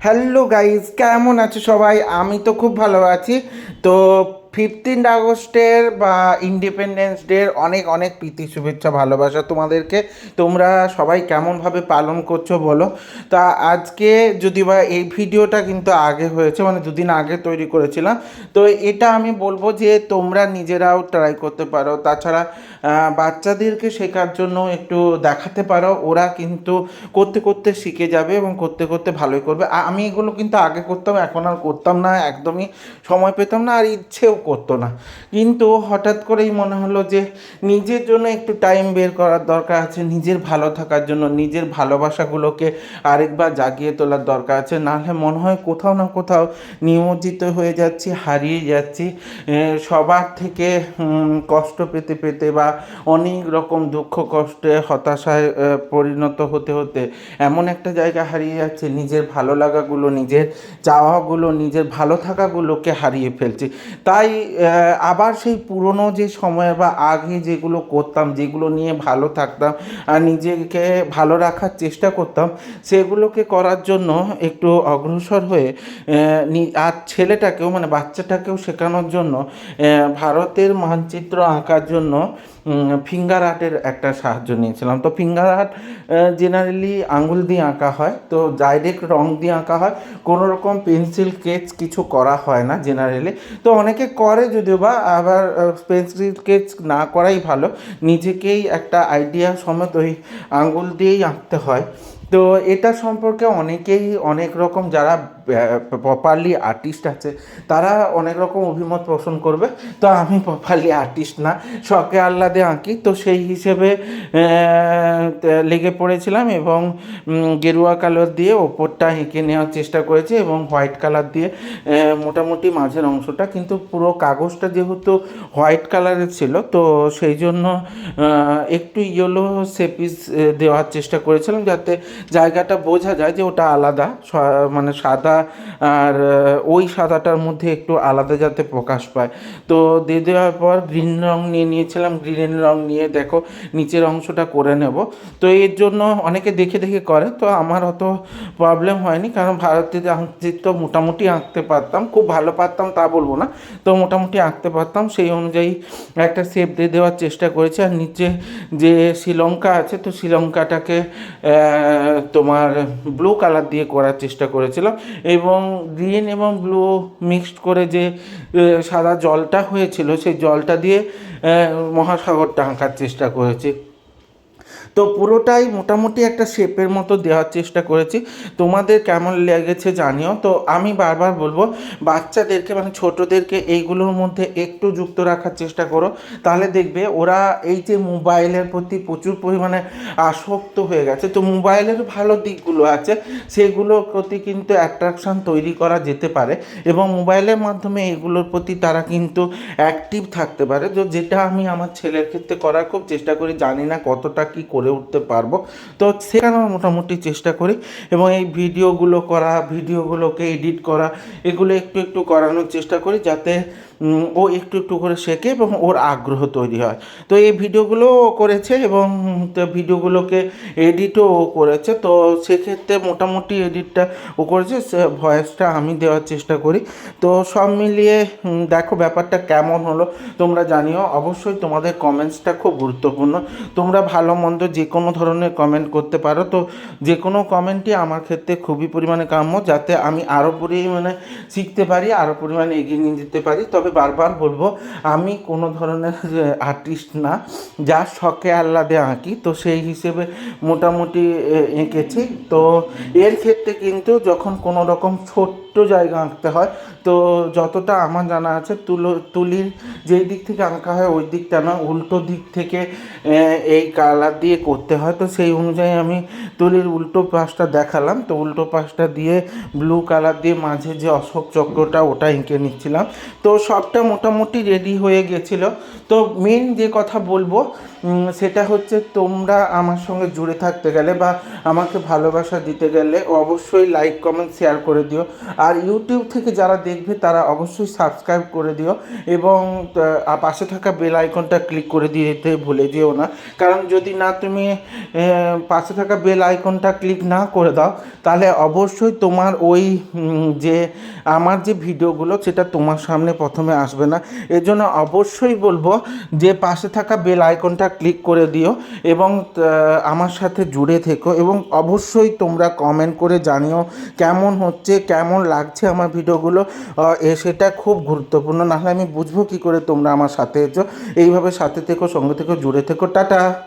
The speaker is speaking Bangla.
হ্যালো গাইজ কেমন আছো সবাই? আমি তো খুব ভালো আছি। তো ফিফটিন আগস্টের বা ইন্ডিপেন্ডেন্স ডের অনেক অনেক প্রীতি, শুভেচ্ছা, ভালোবাসা তোমাদেরকে। তোমরা সবাই কেমনভাবে পালন করছ বলো? তা আজকে যদি বা এই ভিডিওটা কিন্তু আগে হয়েছে মানে দুদিন আগে তৈরি করেছিলাম, তো এটা আমি বলব যে তোমরা নিজেরাও ট্রাই করতে পারো। তাছাড়া বাচ্চাদেরকে শেখার জন্য একটু দেখাতে পারো। ওরা কিন্তু করতে করতে শিখে যাবে এবং করতে করতে ভালোই করবে। আমি এগুলো কিন্তু আগে করতাম, এখন আর করতাম না, একদমই সময় পেতাম না, আর ইচ্ছেও করতো না। কিন্তু হঠাৎ করেই মনে হলো যে নিজের জন্য একটু টাইম বের করার দরকার আছে, নিজের ভালো থাকার জন্য, নিজের ভালোবাসাগুলোকে আরেকবার জাগিয়ে তোলার দরকার আছে। নাহলে মনে হয় কোথাও না কোথাও নিমজ্জিত হয়ে যাচ্ছি, হারিয়ে যাচ্ছি। সবার থেকে কষ্ট পেতে পেতে বা অনেক রকম দুঃখ কষ্টে, হতাশায় পরিণত হতে হতে এমন একটা জায়গা হারিয়ে যাচ্ছে। নিজের ভালো লাগাগুলো, নিজের চাওয়াগুলো, নিজের ভালো থাকাগুলোকে হারিয়ে ফেলছি। তাই আহ, আবার সেই পুরনো যে সময় বা আগে যেগুলো করতাম যেগুলো নিয়ে ভালো থাকতাম আর নিজেকে ভালো রাখার চেষ্টা করতাম সেগুলোকে করার জন্য একটু অগ্রসর হয়ে আর ছেলেটাকেও মানে বাচ্চাটাকেও শেখানোর জন্য ভারতের মানচিত্র আঁকার জন্য ফিঙ্গার আর্টের একটা সাহায্য নিয়েছিলাম। তো ফিঙ্গার আর্ট জেনারেলি আঙুল দিয়ে আঁকা হয় তো ডাইরেক্ট রং দিয়ে আঁকা হয় কোনো রকম পেন্সিল স্কেচ কিছু করা হয় না জেনারেলি তো অনেকে করে যদিও বা আবার পেন্সিল স্কেচ না করাই ভালো। নিজেকেই একটা আইডিয়া সমেত ওই আঙুল দিয়েই আঁকতে হয়। তো এটা সম্পর্কে অনেকেই অনেক রকম যারা প্রপারলি আর্টিস্ট আছে, তারা অনেক রকম অভিমত পোষণ করবে। তো আমি প্রপারলি আর্টিস্ট না, শখে আহ্লাদে আঁকি। তো সেই হিসেবে লেগে পড়েছিলাম এবং গেরুয়া কালার দিয়ে ওপরটা এঁকে নেওয়ার চেষ্টা করেছি এবং হোয়াইট কালার দিয়ে মোটামুটি মাঝের অংশটা। কিন্তু পুরো কাগজটা যেহেতু হোয়াইট কালারের ছিল, তো সেই জন্য একটু ইয়েলো সেপিস দেওয়ার চেষ্টা করেছিলাম যাতে জায়গাটা বোঝা যায় যে ওটা আলাদা মানে সাদা আর ওই সাদাটার মধ্যে একটু আলাদা যাতে প্রকাশ পায়। তো দিয়ে দেওয়ার পর গ্রিন রং নিয়ে নিয়েছিলাম গ্রিন রং নিয়ে দেখো নিচের অংশটা করে নেব। তো এর জন্য অনেকে দেখে দেখে করে, তো আমার অত প্রবলেম হয়নি, কারণ ভারতীয় চিত্র মোটামুটি আঁকতে পারতাম, খুব ভালো পারতাম তা বলব না, তো মোটামুটি আঁকতে পারতাম। সেই অনুযায়ী একটা শেপ দিয়ে দেওয়ার চেষ্টা করেছি। আর নিচে যে শ্রীলঙ্কা আছে, তো শ্রীলঙ্কাটাকে তোমার ব্লু কালার দিয়ে করার চেষ্টা করেছিলাম এবং গ্রিন এবং ব্লু মিক্সড করে যে সাদা জলটা হয়েছিল, সেই জলটা দিয়ে মহাসাগরটা আঁকার চেষ্টা করেছি। তো পুরোটাই মোটামুটি একটা শেপের মতো দেওয়ার চেষ্টা করেছি। তোমাদের কেমন লেগেছে জানিও। তো আমি বারবার বলব, বাচ্চাদেরকে মানে ছোটোদেরকে এইগুলোর মধ্যে একটু যুক্ত রাখার চেষ্টা করো। তাহলে দেখবে ওরা এই যে মোবাইলের প্রতি প্রচুর পরিমাণে আসক্ত হয়ে গেছে। তো মোবাইলের ভালো দিকগুলো আছে সেগুলোর প্রতি কিন্তু অ্যাট্রাকশান তৈরি করা যেতে পারে এবং মোবাইলের মাধ্যমে এগুলোর প্রতি তারা কিন্তু অ্যাক্টিভ থাকতে পারে। তো যেটা আমি আমার ছেলের ক্ষেত্রে করার খুব চেষ্টা করি, জানি না কতটা কি করে উঠতে পারব। তো সেখানে সেখানেও মোটামুটি চেষ্টা করি এবং এই ভিডিওগুলো করা, ভিডিওগুলোকে এডিট করা, এগুলো একটু একটু করানোর চেষ্টা করি যাতে ও একটু একটু করে শেখে এবং ওর আগ্রহ তৈরি হয়। তো এই ভিডিওগুলো করেছে এবং ভিডিওগুলোকে এডিটও ও করেছে। তো সেক্ষেত্রে মোটামুটি এডিটটা ও করেছে ভয়েসটা আমি দেওয়ার চেষ্টা করি। তো সব মিলিয়ে দেখো ব্যাপারটা কেমন হলো, তোমরা জানিও। অবশ্যই তোমাদের কমেন্টসটা খুব গুরুত্বপূর্ণ। তোমরা ভালো মন্দ যে কোনো ধরনের কমেন্ট করতে পারো। তো যে কোনো কমেন্টই আমার ক্ষেত্রে খুবই পরিমাণে কাম্য, যাতে আমি আরও পরিমাণে শিখতে পারি আরও পরিমাণে এগিয়ে নিয়ে যেতে পারি। তবে বারবার বলব, আমি কোনো ধরনের আর্টিস্ট না, যা শখে আহ্লাদে আঁকি, তো সেই হিসেবে মোটামুটি এঁকেছি। তো এর ক্ষেত্রে কিন্তু যখন কোনো রকম ছোট্ট জায়গা আঁকতে হয় তো যতটা আমার জানা আছে, তুলো, তুলির যেই দিক থেকে আঁকা হয়, ওই দিকটা না, উল্টো দিক থেকে এই কালার দিয়ে করতে হয়। তো সেই অনুযায়ী আমি তুলির উল্টো পাশটা দেখালাম। তো উল্টো পাশটা দিয়ে ব্লু কালার দিয়ে মাঝে যে অশোক চক্রটা, ওটা এঁকে নিচ্ছিলাম। তো সবটা মোটামুটি রেডি হয়ে গেছিল। তো মেন যে কথা বলব সেটা হচ্ছে তোমরা আমার সঙ্গে জুড়ে থাকতে গেলে বা আমাকে ভালোবাসা দিতে গেলে অবশ্যই লাইক কমেন্ট শেয়ার করে দিও। আর ইউটিউব থেকে যারা দেখবে তারা অবশ্যই সাবস্ক্রাইব করে দিও এবং পাশে থাকা বেল আইকনটা ক্লিক করে দিতে ভুলে দিও না। কারণ যদি না তুমি পাশে থাকা বেল আইকনটা ক্লিক না করে দাও, তাহলে অবশ্যই তোমার ওই যে, আমার যে ভিডিওগুলো, সেটা তোমার সামনে প্রথমে আসবে না। এর জন্য অবশ্যই বলব যে, পাশে থাকা বেল আইকনটা ক্লিক করে দিও এবং আমার সাথে জুড়ে থেকো এবং অবশ্যই তোমরা কমেন্ট করে জানিও কেমন হচ্ছে, কেমন লাগছে আমার ভিডিওগুলো। সেটা খুব গুরুত্বপূর্ণ। নাহলে আমি বুঝব কী করে তোমরা আমার সাথে এসো। এইভাবে সাথে থেকো, সঙ্গে থেকো, জুড়ে থেকো। টাটা।